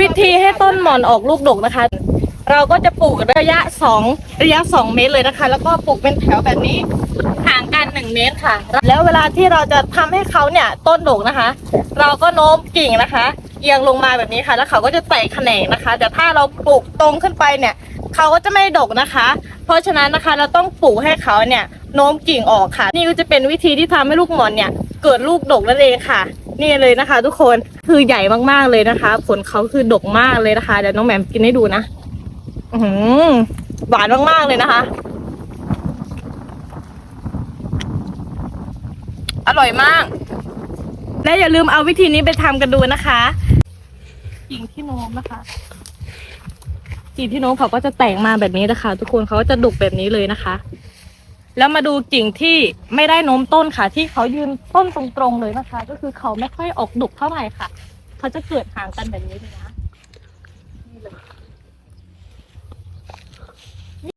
วิธีให้ต้นหมอนออกลูกดกนะคะ เราก็จะปลูกระยะสองระยะสองเมตรเลยนะคะ แล้วก็ปลูกเป็นแถวแบบนี้ห่างกันหนึ่งเมตรค่ะ แล้วเวลาที่เราจะทำให้เขาเนี่ยต้นดกนะคะ เราก็โน้มกิ่งนะคะเอียงลงมาแบบนี้ค่ะ แล้วเขาก็จะแตกแขนงนะคะ แต่ถ้าเราปลูกตรงขึ้นไปเนี่ยเขาก็จะไม่ดกนะคะ เพราะฉะนั้นนะคะเราต้องปลูกให้เขาเนี่ยโน้มกิ่งออกค่ะ นี่ก็จะเป็นวิธีที่ทำให้ลูกหมอนเนี่ย เกิดลูกดกนั่นเองค่ะ นี่เลยนะคะ ทุกคนคือใหญ่มากๆเลยนะคะ ผลเขาคือดกมากเลยนะคะเดี๋ยวน้องแหม่มกินให้ดูนะอือหือหวานมากๆเลยนะคะ อร่อยมาก และอย่าลืมเอาวิธีนี้ไปทำกันดูนะคะกิ่งที่โน้มนะคะกิ่งที่โน้มเขาก็จะแตกมาแบบนี้นะคะ ทุกคนเขาก็จะดกแบบนี้เลยนะคะ แล้วมาดูกิ่งที่ไม่ได้โน้มต้นค่ะ ที่เขายืนต้นตรงๆเลยนะคะ ก็คือเขาไม่ค่อยออกดกเท่าไหร่ค่ะ เขาจะเกิดห่างกันแบบนี้เลยนะ